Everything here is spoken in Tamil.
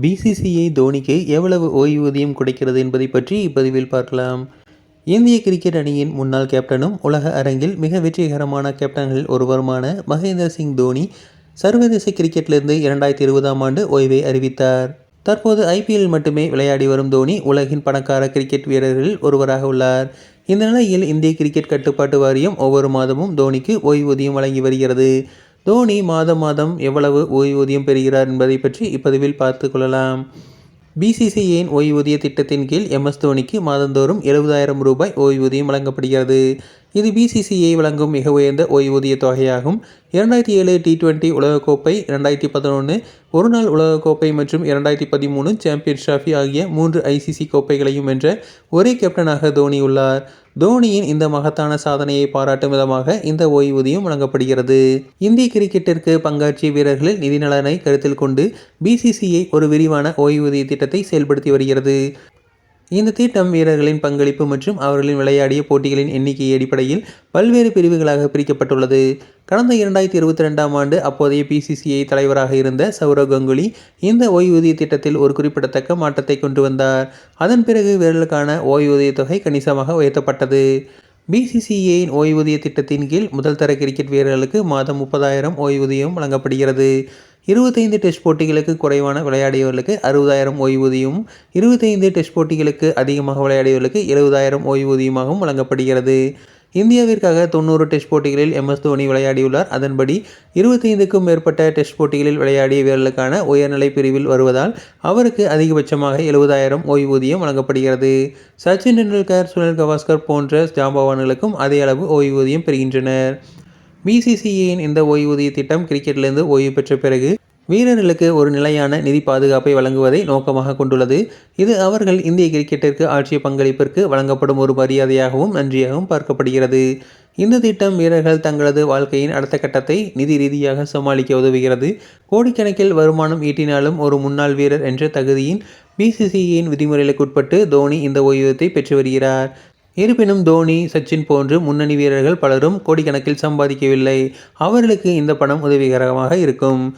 பிசிசிஐ தோனிக்கு எவ்வளவு ஓய்வூதியம் கிடைக்கிறது என்பதை பற்றி இப்பதிவில் பார்க்கலாம். இந்திய கிரிக்கெட் அணியின் முன்னாள் கேப்டனும் உலக அரங்கில் மிக வெற்றிகரமான கேப்டன்களில் ஒருவருமான மகேந்திர சிங் தோனி சர்வதேச கிரிக்கெட்டிலிருந்து இரண்டாயிரத்தி இருபதாம் ஆண்டு ஓய்வை அறிவித்தார். தற்போது ஐபிஎல் மட்டுமே விளையாடி வரும் தோனி உலகின் பணக்கார கிரிக்கெட் வீரர்களில் ஒருவராக உள்ளார். இந்த நிலையில் இந்திய கிரிக்கெட் கட்டுப்பாட்டு வாரியம் ஒவ்வொரு மாதமும் தோனிக்கு ஓய்வூதியம் வழங்கி வருகிறது. தோனி மாதம் மாதம் எவ்வளவு ஓய்வூதியம் பெறுகிறார் என்பதை பற்றி இப்பதிவில் பார்த்து கொள்ளலாம். பிசிசிஐயின் ஓய்வூதிய திட்டத்தின் கீழ் எம்எஸ் தோனிக்கு மாதந்தோறும் எழுபதாயிரம் ரூபாய் ஓய்வூதியம் வழங்கப்படுகிறது. இது பிசிசிஐ வழங்கும் மிக உயர்ந்த ஓய்வூதிய தொகையாகும். இரண்டாயிரத்தி ஏழு டி டுவெண்ட்டி உலகக்கோப்பை இரண்டாயிரத்தி பதினொன்று ஒருநாள் உலகக்கோப்பை மற்றும் இரண்டாயிரத்தி பதிமூணு சாம்பியன்ஸ் டிராஃபி ஆகிய மூன்று ஐசிசி கோப்பைகளையும் வென்ற ஒரே கேப்டனாக தோனி உள்ளார். தோனியின் இந்த மகத்தான சாதனையை பாராட்டும் விதமாக இந்த ஓய்வூதியம் வழங்கப்படுகிறது. இந்திய கிரிக்கெட்டிற்கு பங்காற்றிய வீரர்களில் நிதி நலனை கருத்தில் கொண்டு பிசிசிஐ ஒரு விரிவான ஓய்வூதிய திட்டத்தை செயல்படுத்தி வருகிறது. இந்த திட்டம் வீரர்களின் பங்களிப்பு மற்றும் அவர்களின் விளையாடிய போட்டிகளின் எண்ணிக்கை அடிப்படையில் பல்வேறு பிரிவுகளாக பிரிக்கப்பட்டுள்ளது. கடந்த இரண்டாயிரத்தி இருபத்தி ரெண்டாம் ஆண்டு அப்போதைய பிசிசிஐ தலைவராக இருந்த சௌரவ் கங்குலி இந்த ஓய்வூதிய திட்டத்தில் ஒரு குறிப்பிடத்தக்க மாற்றத்தை கொண்டு வந்தார். அதன் பிறகு வீரர்களுக்கான ஓய்வூதிய தொகை கணிசமாக உயர்த்தப்பட்டது. பிசிசிஐயின் ஓய்வூதிய திட்டத்தின் கீழ் முதல் தர கிரிக்கெட் வீரர்களுக்கு மாதம் முப்பதாயிரம் ஓய்வூதியம் வழங்கப்படுகிறது. இருபத்தைந்து டெஸ்ட் போட்டிகளுக்கு குறைவான விளையாடியவர்களுக்கு அறுபதாயிரம் ஓய்வூதியமும் இருபத்தைந்து டெஸ்ட் போட்டிகளுக்கு அதிகமாக விளையாடியவர்களுக்கு எழுபதாயிரம் ஓய்வூதியமாகவும் வழங்கப்படுகிறது. இந்தியாவிற்காக தொண்ணூறு டெஸ்ட் போட்டிகளில் எம்எஸ் தோனி விளையாடியுள்ளார். அதன்படி இருபத்தைந்துக்கும் மேற்பட்ட டெஸ்ட் போட்டிகளில் விளையாடிய வீரர்களுக்கான உயர்நிலை பிரிவில் வருவதால் அவருக்கு அதிகபட்சமாக எழுபதாயிரம் ஓய்வூதியம் வழங்கப்படுகிறது. சச்சின் டெண்டுல்கர் சுனில் கவாஸ்கர் போன்ற ஜாம்பவான்களுக்கும் அதே அளவு ஓய்வூதியம் பெறுகின்றனர். பிசிசிஐயின் இந்த ஓய்வூதிய திட்டம் கிரிக்கெட்டிலிருந்து ஓய்வு பெற்ற பிறகு வீரர்களுக்கு ஒரு நிலையான நிதி பாதுகாப்பை வழங்குவதை நோக்கமாக கொண்டுள்ளது. இது அவர்கள் இந்திய கிரிக்கெட்டிற்கு ஆட்சிய பங்களிப்பிற்கு வழங்கப்படும் ஒரு மரியாதையாகவும் நன்றியாகவும் பார்க்கப்படுகிறது. இந்த திட்டம் வீரர்கள் தங்களது வாழ்க்கையின் அடுத்த கட்டத்தை நிதி ரீதியாக சமாளிக்க உதவுகிறது. கோடிக்கணக்கில் வருமானம் ஈட்டினாலும் ஒரு முன்னாள் வீரர் என்ற தகுதியின் பிசிசிஐயின் விதிமுறைகளுக்கு உட்பட்டு தோனி இந்த ஓய்வூதியத்தை பெற்று வருகிறார். இருப்பினும் தோனி சச்சின் போன்று முன்னணி வீரர்கள் பலரும் கோடிக்கணக்கில் சம்பாதிக்கவில்லை. அவர்களுக்கு இந்த பணம் உதவிகரமாக இருக்கும்.